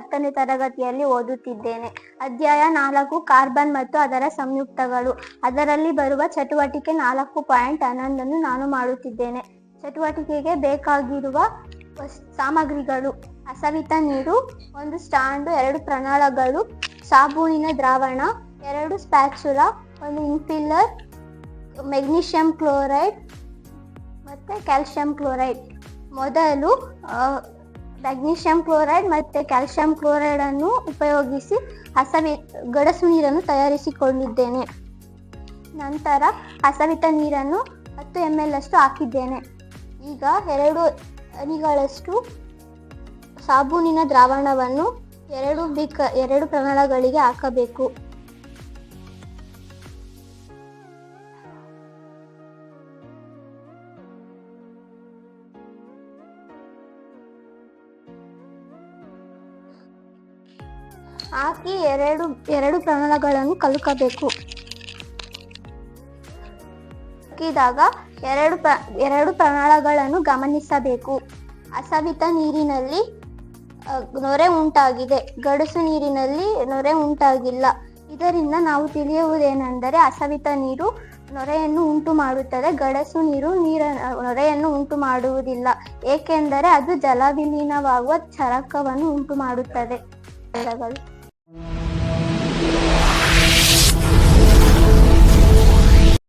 ಒಂಬತ್ತನೇ ತರಗತಿಯಲ್ಲಿ ಓದುತ್ತಿದ್ದೇನೆ. ಅಧ್ಯಾಯ ನಾಲ್ಕು, ಕಾರ್ಬನ್ ಮತ್ತು ಅದರ ಸಂಯುಕ್ತಗಳು. ಅದರಲ್ಲಿ ಬರುವ ಚಟುವಟಿಕೆ ನಾಲ್ಕು ಪಾಯಿಂಟ್ ಹನ್ನೊಂದನ್ನು ನಾನು ಮಾಡುತ್ತಿದ್ದೇನೆ. ಚಟುವಟಿಕೆಗೆ ಬೇಕಾಗಿರುವ ಸಾಮಗ್ರಿಗಳು. ಹಸವಿತ ನೀರು, ಒಂದು ಸ್ಟ್ಯಾಂಡು, ಎರಡು ಪ್ರಣಾಳಗಳು, ಸಾಬೂನಿನ ದ್ರಾವಣ, ಎರಡು ಸ್ಪ್ಯಾಚುಲ, ಒಂದು ಇನ್ಫಿಲ್ಲರ್, ಮೆಗ್ನೀಷಿಯಂ ಕ್ಲೋರೈಡ್ ಮತ್ತು ಕ್ಯಾಲ್ಸಿಯಂ ಕ್ಲೋರೈಡ್. ಮೊದಲು ಮ್ಯಾಗ್ನೀಷಿಯಂ ಕ್ಲೋರೈಡ್ ಮತ್ತು ಕ್ಯಾಲ್ಸಿಯಂ ಕ್ಲೋರೈಡ್ ಅನ್ನು ಉಪಯೋಗಿಸಿ ಹಸವಿ, ಗಡಸು ನೀರನ್ನು ತಯಾರಿಸಿಕೊಂಡಿದ್ದೇನೆ. ನಂತರ ಹಸವಿತ ನೀರನ್ನು ಹತ್ತು ಎಂ ಎಲ್ ಅಷ್ಟು ಹಾಕಿದ್ದೇನೆ. ಈಗ ಎರಡು ಹನಿಗಳಷ್ಟು ಸಾಬೂನಿನ ದ್ರಾವಣವನ್ನು ಎರಡು ಬಿಕ, ಎರಡು ಪ್ರಮಾಣಗಳಿಗೆ ಹಾಕಬೇಕು. ಹಾಕಿ ಎರಡು ಎರಡು ಪ್ರಮಾಣಗಳನ್ನು ಕಲಕಬೇಕು. ಹಾಕಿದಾಗ ಎರಡು ಪ್ರ, ಎರಡು ಪ್ರಮಾಣಗಳನ್ನು ಗಮನಿಸಬೇಕು. ಅಸವಿತ ನೀರಿನಲ್ಲಿ ನೊರೆ ಉಂಟಾಗಿದೆ. ಗಡಸು ನೀರಿನಲ್ಲಿ ನೊರೆ ಉಂಟಾಗಿಲ್ಲ. ಇದರಿಂದ ನಾವು ತಿಳಿಯುವುದೇನೆಂದರೆ ಅಸವಿತ ನೀರು ನೊರೆಯನ್ನು ಉಂಟು ಮಾಡುತ್ತದೆ. ಗಡಸು ನೀರು ನೀರ, ನೊರೆಯನ್ನು ಉಂಟು ಮಾಡುವುದಿಲ್ಲ. ಏಕೆಂದರೆ ಅದು ಜಲವಿಲೀನವಾಗುವ ಚರಕವನ್ನು ಉಂಟು ಮಾಡುತ್ತದೆ. すごい!